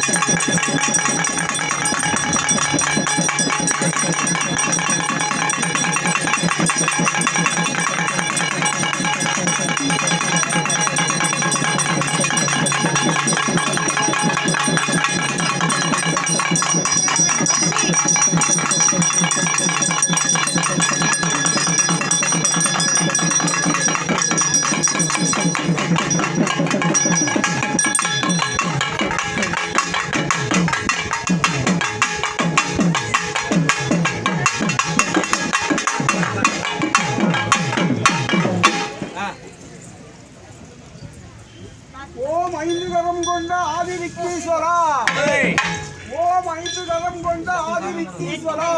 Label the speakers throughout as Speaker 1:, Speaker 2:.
Speaker 1: Thank you. ஓம் ஐந்து கரம் கொண்ட ஆதி விக்னேஸ்வரா ஓம் ஐந்து கரம் கொண்ட ஆதி விக்னேஸ்வரா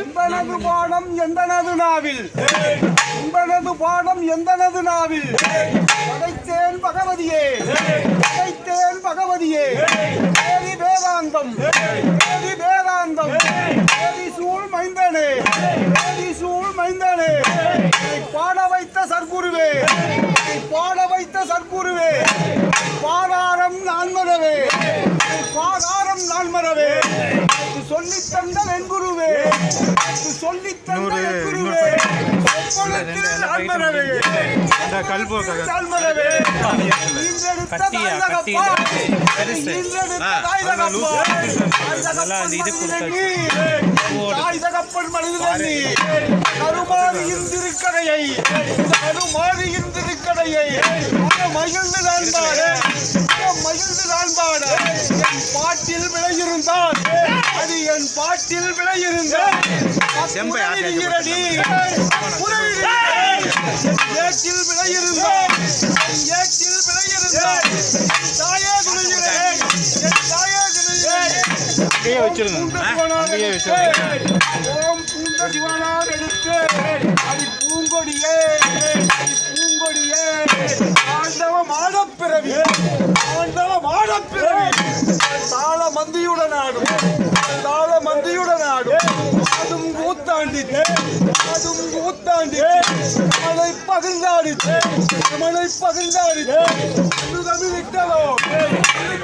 Speaker 1: உம்பனது பாடம் எந்தனது நாவில்? உம்பனது பாடம் எந்தனது நாவில்? படைத்தேன் பகவதியே. படைத்தேன் பகவதியே. தேவி வேதாந்தம். தேவி வைத்த சர்க்குருவே பாதாரம் நான் மறவே. பாதாரம் நான் மறவே. சொல்லித் தந்த வெண்குருவே. சொல்லித் தந்த வெண்குருவே. சொப்பனத்தில் நான் மறவே. நான் மகிழ்ந்து நான் பாட மிக மகிழ்ந்து நான் பாட என் பாட்டில் விளையிருந்தான். அது என் பாட்டில் ஏட்டில் விளையிருந்தான். என் ஏட்டில் விளையிருந்தான். தாயே குளிகிறேன் என் தாயே
Speaker 2: அங்கேயே வச்சிருங்க. அங்கேயே வச்சிருங்க.
Speaker 1: ஓம் சிவனார் எடுத்து. அது பூங்கொடியே. பூங்கொடியே. மாடப்பிறவி. ஆண்டவ மாடப்பிறவி. தாள மந்தியுடன் ஆடும். தாள மந்தியுடன் ஆடும். அதும் கூத்தாண்டிச்சு அதும் கூத்தாண்டிச்சு மலை பகிர்ந்தாடிச்சு மலை பகிர்ந்தாடிச்சு இது தமிழ் விட்டதோ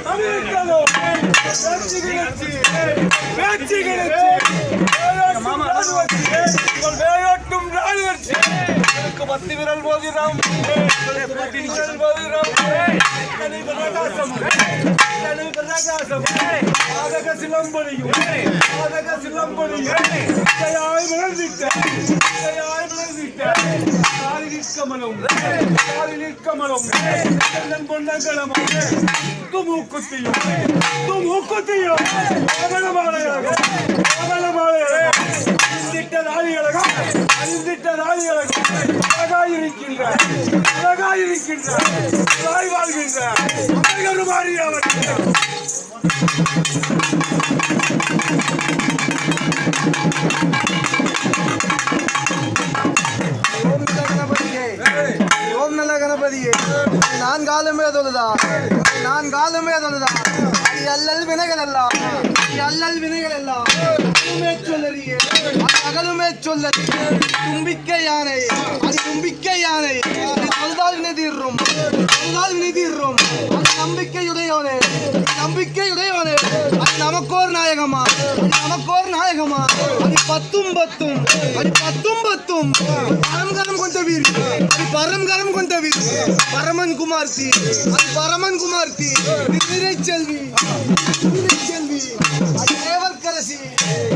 Speaker 1: தமிழ் விட்டதோ பேச்சு கிளர்ச்சி. பேச்சு கிளர்ச்சி. வேயோட்டும் ராணுவர்ச்சி எனக்கு பத்து விரல் எனக்கு பத்து விரல் கனி பிரகாசம் கனி பிரகாசம் ஆதக சிலம்பொலியும். ஆதக சிலம்பொலியும். ஜயாய் விளந்திட்ட ஜயாய் விளந்திட்ட காலி நிற்கமலும் காலி நிற்கமலும் கண்ணன் பொன்னங்கலமும் துமுக்குத்தியும் துமுக்குத்தியும் அகலமாலையாக அறிந்திட்ட நாளிகளுக்கும் அழகாயிருக்கின்ற அழகாயிருக்கின்ற தாய் வாழ்கின்ற அழகரு மாறியவர்
Speaker 3: ஓம் நல்ல கணபதியே. நான் காலமே தொழுதா நான் காலமே தொழுதா அல்லல் வினைகள் எல்லாம் அல்லல் வினைகள் எல்லாம் அது சொல்ல தும்பிக்கை யானை அது தும்பிக்கை யானை அது தொழுதால் வினை தீர்றும் தொழுதால் அது நம்பிக்கையுடையவனே. நம்பிக்கையுடையவனே. அது நமக்கோர் நாயகமா? அது நமக்கோர் நாயகமா? அது பத்தும் பத்தும். அது பத்தும் பத்தும். பரம்கரம் கொண்ட வீர். அது பரம்கரம் கொண்ட வீர். பரமன் குமார்த்தி. அது பரமன் குமார்த்தி. திரை செல்வி. செல்வி. அது தேவர்கரசி தேவர்கரசி